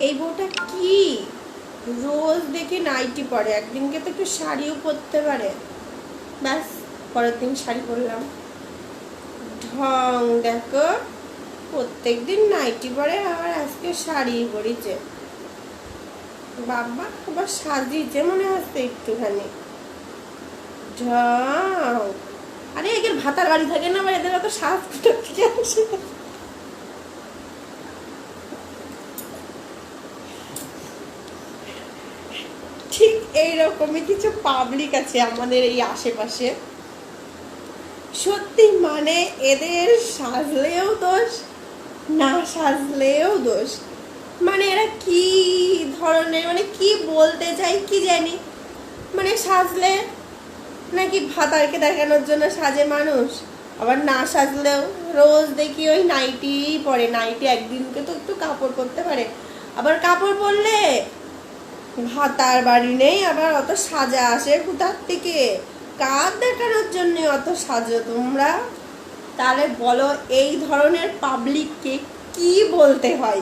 এই বউটা কি? রোজ দেখে নাইটি পরে, একদিনকে তো একটু শাড়িও পরতে পারে। ব্যাস, পরের দিন শাড়ি পরলাম। ঢং, দেখো প্রত্যেক দিন নাইটি পরে, আবার আজকে শাড়ি পরেছে। বাবা, আবার সাজিয়েছে মনে হচ্ছে একটুখানি। ঢং। আরে, এদের ভাতার বাড়ি থাকে না, আবার এদের অত সাজ থেকে আসে এইরকমই কিছু পাবলিক আছে আমাদের এই আশেপাশে। সত্যি মানে এদের সাজলেও দোষ, না সাজলেও দোষ। মানে এরা কি ধরনের মানে কি বলতে চাই কি জানি? মানে সাজলে নাকি ভাতারকে দেখানোর জন্য সাজে মানুষ? আবার না সাজলেও রোজ দেখি ওই নাইটি পরে নাইটি একদিনকে তো একটু কাপড় পরতে পারে। আবার কাপড় পরলে ভাতার বাড়ি নেই, আবার অত সাজা আসে কোথার থেকে? কার দেখানোর জন্য অত সাজো তোমরা? তাহলে বলো, এই ধরনের পাবলিককে কি বলতে হয়?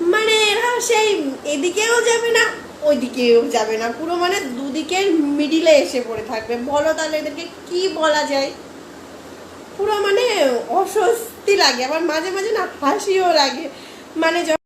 মানে এরা সেই এদিকেও যাবে না, ওইদিকেও যাবে না। পুরো মানে দুদিকের মিডিলে এসে পড়ে থাকবে। বলো তাহলে এদেরকে কি বলা যায়? পুরো মানে অস্বস্তি লাগে, আবার মাঝে মাঝে না হাসিও লাগে। মানে